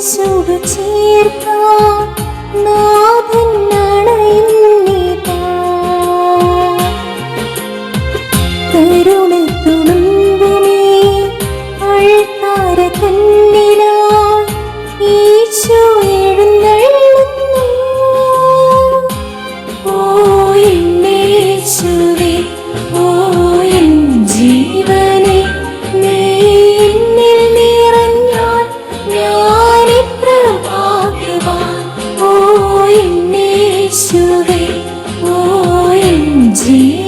യേശുടു നാഥൻ അണയിൽ sozinho.